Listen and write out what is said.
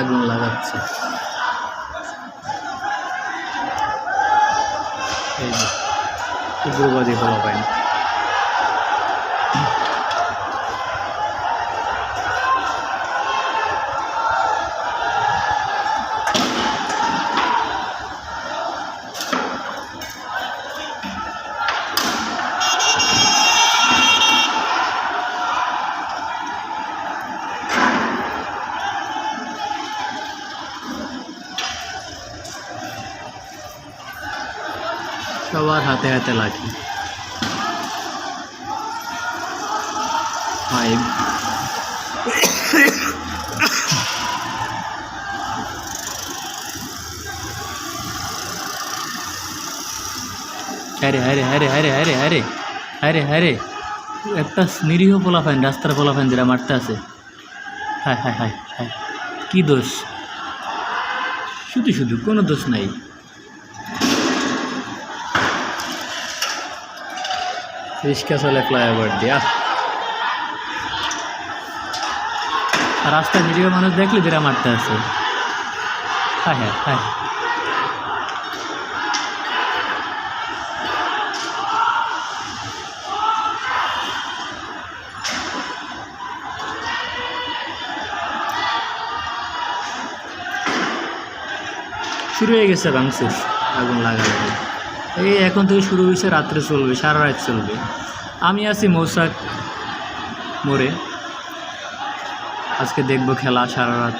আগুন লাগাচ্ছে। এই যে উগ্রবাদী হলো পায় সবার হাতে হাতে লাঠি। ফাইভ আরে আরে আরে আরে আরে আরে আরে আরে। একটা নিরীহ পোলাফাইন, রাস্তার পোলাফাইন যেটা মারতে আছে। হায় হায় হায় হায়। কী দোষ? শুধু শুধু কোনো দোষ নাই। রিক্সা চলে ফ্লাইওভার দিয়া। রাস্তায় নিরীহ মানুষ দেখলে যেটা মারতে আছে হ্যাঁ হ্যাঁ হ্যাঁ। শুরু হয়ে গেছে ভাঙচুর, আগুন লাগালাগি। এই এখন থেকে শুরু হয়েছে রাত্রে চলবে, সারা রাত চলবে। আমি আছি মৌসাক মোড়ে। আজকে দেখব খেলা সারা রাত।